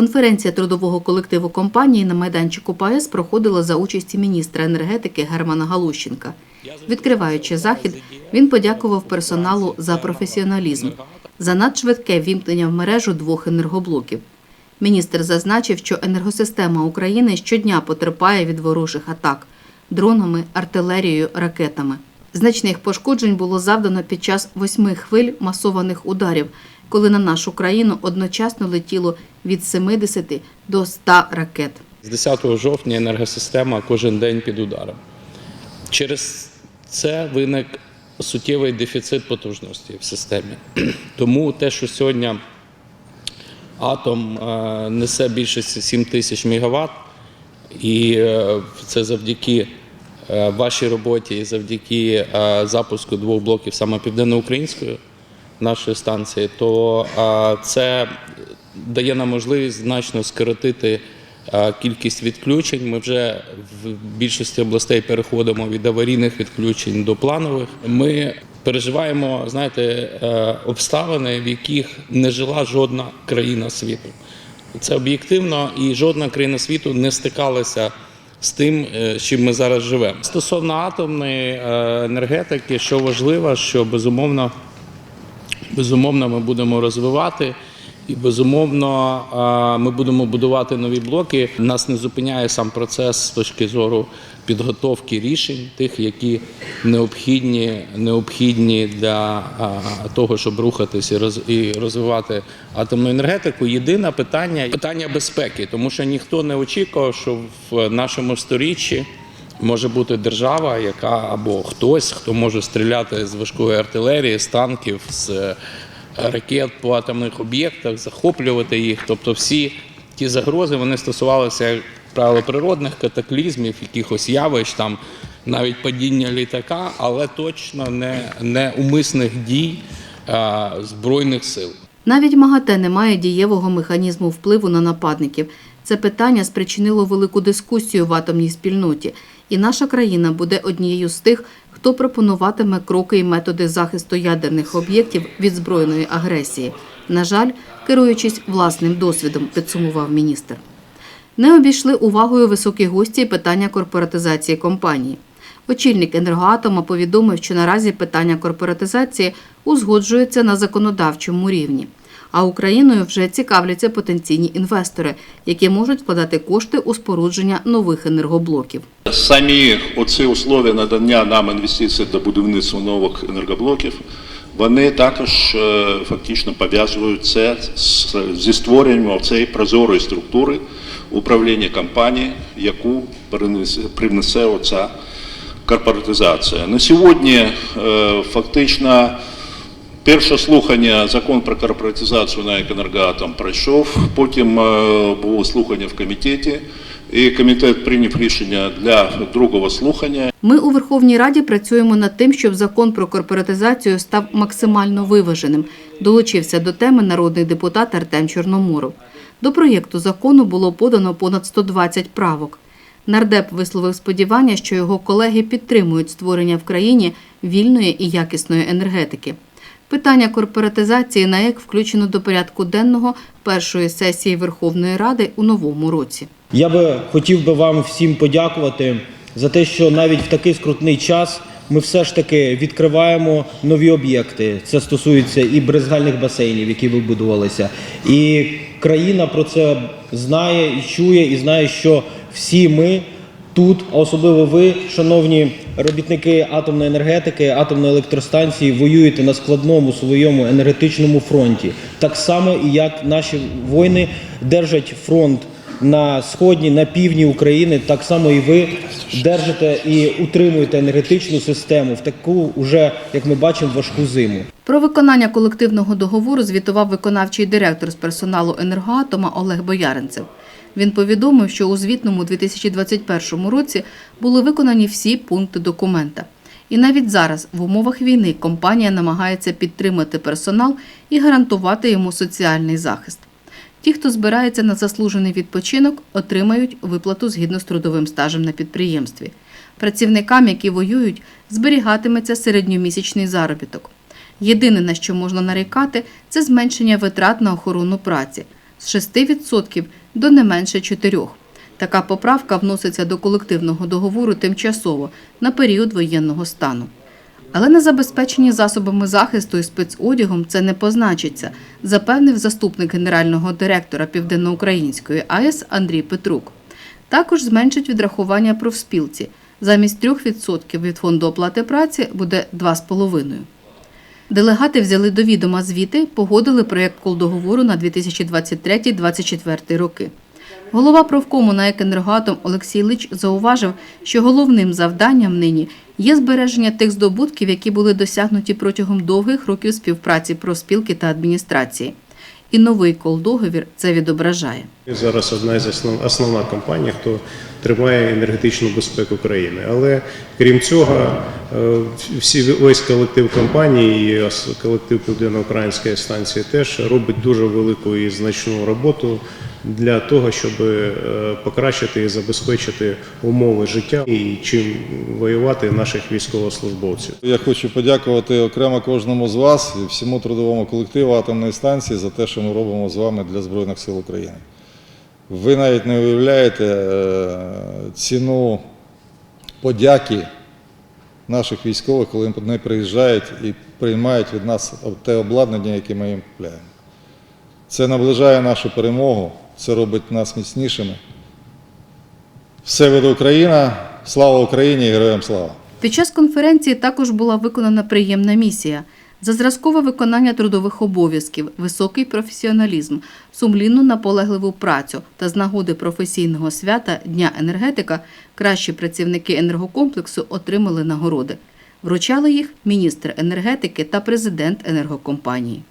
Конференція трудового колективу компанії на майданчику ПАЕС проходила за участі міністра енергетики Германа Галущенка. Відкриваючи захід, він подякував персоналу за професіоналізм, за надшвидке вімкнення в мережу двох енергоблоків. Міністр зазначив, що енергосистема України щодня потерпає від ворожих атак дронами, артилерією, ракетами. Значних пошкоджень було завдано під час восьми хвиль масованих ударів, коли на нашу країну одночасно летіло від 70 до 100 ракет. З 10 жовтня енергосистема кожен день під ударом. Через це виник суттєвий дефіцит потужності в системі. Тому те, що сьогодні атом е, несе більше 7 тисяч мегаватт, і е, це завдяки е, вашій роботі і завдяки запуску двох блоків саме південноукраїнської нашої станції, то це дає нам можливість значно скоротити кількість відключень. Ми вже в більшості областей переходимо від аварійних відключень до планових. Ми переживаємо, знаєте, е, обставини, в яких не жила жодна країна світу. Це об'єктивно, і жодна країна світу не стикалася з тим, е, з чим ми зараз живемо. Стосовно атомної е, енергетики, що важливо, що безумовно безумовно ми будемо розвивати. І безумовно ми будемо будувати нові блоки. Нас не зупиняє сам процес з точки зору підготовки рішень, тих, які необхідні, необхідні для того, щоб рухатись роз- і розвивати атомну енергетику. Єдине питання питання безпеки, тому що ніхто не очікував, що в нашому сторіччі може бути держава, яка або хтось, хто може стріляти з важкої артилерії, з танків, з е, ракет по атомних об'єктах, захоплювати їх. Тобто, всі ті загрози вони стосувалися, як правило, природних катаклізмів, якихось явищ, там навіть падіння літака, але точно не, не умисних дій а, збройних сил. Навіть МАГАТЕ не має дієвого механізму впливу на нападників. Це питання спричинило велику дискусію в атомній спільноті, і наша країна буде однією з тих, хто пропонуватиме кроки і методи захисту ядерних об'єктів від збройної агресії. На жаль, керуючись власним досвідом, підсумував міністр. Не обійшли увагою високі гості питання корпоратизації компанії. Очільник енергоатома повідомив, що наразі питання корпоратизації узгоджується на законодавчому рівні. А Україною вже цікавляться потенційні інвестори, які можуть вкладати кошти у спорудження нових енергоблоків. Самі оці условия надання нам інвестицій до будівництва нових енергоблоків, вони також е, фактично пов'язують це зі створенням цієї прозорої структури управління компанії, яку привнесе оця корпоратизація. На сьогодні е, фактично Перше слухання закон про корпоратизацію на «Енергоатом» пройшов. Потім е, було слухання в комітеті, і комітет прийняв рішення для другого слухання. Ми у Верховній Раді працюємо над тим, щоб закон про корпоратизацію став максимально виваженим. Долучився до теми народний депутат Артем Чорноморов. До проєкту закону було подано понад 120 правок. Нардеп висловив сподівання, що його колеги підтримують створення в країні вільної і якісної енергетики. Питання корпоратизації НАЕК включено до порядку денного першої сесії Верховної Ради у новому році. Я би хотів би вам всім подякувати за те, що навіть в такий скрутний час ми все ж таки відкриваємо нові об'єкти. Це стосується і брезгальних басейнів, які вибудувалися. І країна про це знає і чує, і знає, що всі ми тут, а особливо ви, шановні робітники атомної енергетики, атомної електростанції, воюєте на складному своєму енергетичному фронті. Так само і як наші воїни держать фронт на сході, на півдні України, так само і ви держите і утримуєте енергетичну систему в таку, уже як ми бачимо, важку зиму. Про виконання колективного договору звітував виконавчий директор з персоналу енергоатома Олег Бояринцев. Він повідомив, що у звітному 2021 році були виконані всі пункти документа. І навіть зараз, в умовах війни, компанія намагається підтримати персонал і гарантувати йому соціальний захист. Ті, хто збирається на заслужений відпочинок, отримають виплату згідно з трудовим стажем на підприємстві. Працівникам, які воюють, зберігатиметься середньомісячний заробіток. Єдине, на що можна нарікати, це зменшення витрат на охорону праці. З 6% до не менше 4%. Така поправка вноситься до колективного договору тимчасово на період воєнного стану. Але на забезпеченні засобами захисту і спецодягом це не позначиться, запевнив заступник генерального директора Південноукраїнської АЕС Андрій Петрук. Також зменшить відрахування профспілці. Замість 3% від фонду оплати праці буде 2,5%. Делегати взяли до відома звіти, погодили проєкт колдоговору на 2023-2024 роки. Голова профкому на «Екенергоатом» Олексій Лич зауважив, що головним завданням нині є збереження тих здобутків, які були досягнуті протягом довгих років співпраці профспілки та адміністрації. І новий колдоговір це відображає. Зараз одна із основ, основна компанія, хто тримає енергетичну безпеку країни. Але крім цього, е, всі весь колектив компанії, і колектив Південно-Української станції теж робить дуже велику і значну роботу для того, щоб е, покращити і забезпечити умови життя і чим воювати наших військовослужбовців. Я хочу подякувати окремо кожному з вас і всьому трудовому колективу атомної станції за те, що ми робимо з вами для Збройних сил України. Ви навіть не уявляєте е, ціну подяки наших військових, коли вони приїжджають і приймають від нас те обладнання, яке ми їм купляємо. Це наближає нашу перемогу, це робить нас міцнішими. Все веде Україна, слава Україні і героям слава! Під час конференції також була виконана приємна місія за зразкове виконання трудових обов'язків, високий професіоналізм, сумлінну наполегливу працю та з нагоди професійного свята Дня енергетика кращі працівники енергокомплексу отримали нагороди. Вручали їх міністр енергетики та президент енергокомпанії.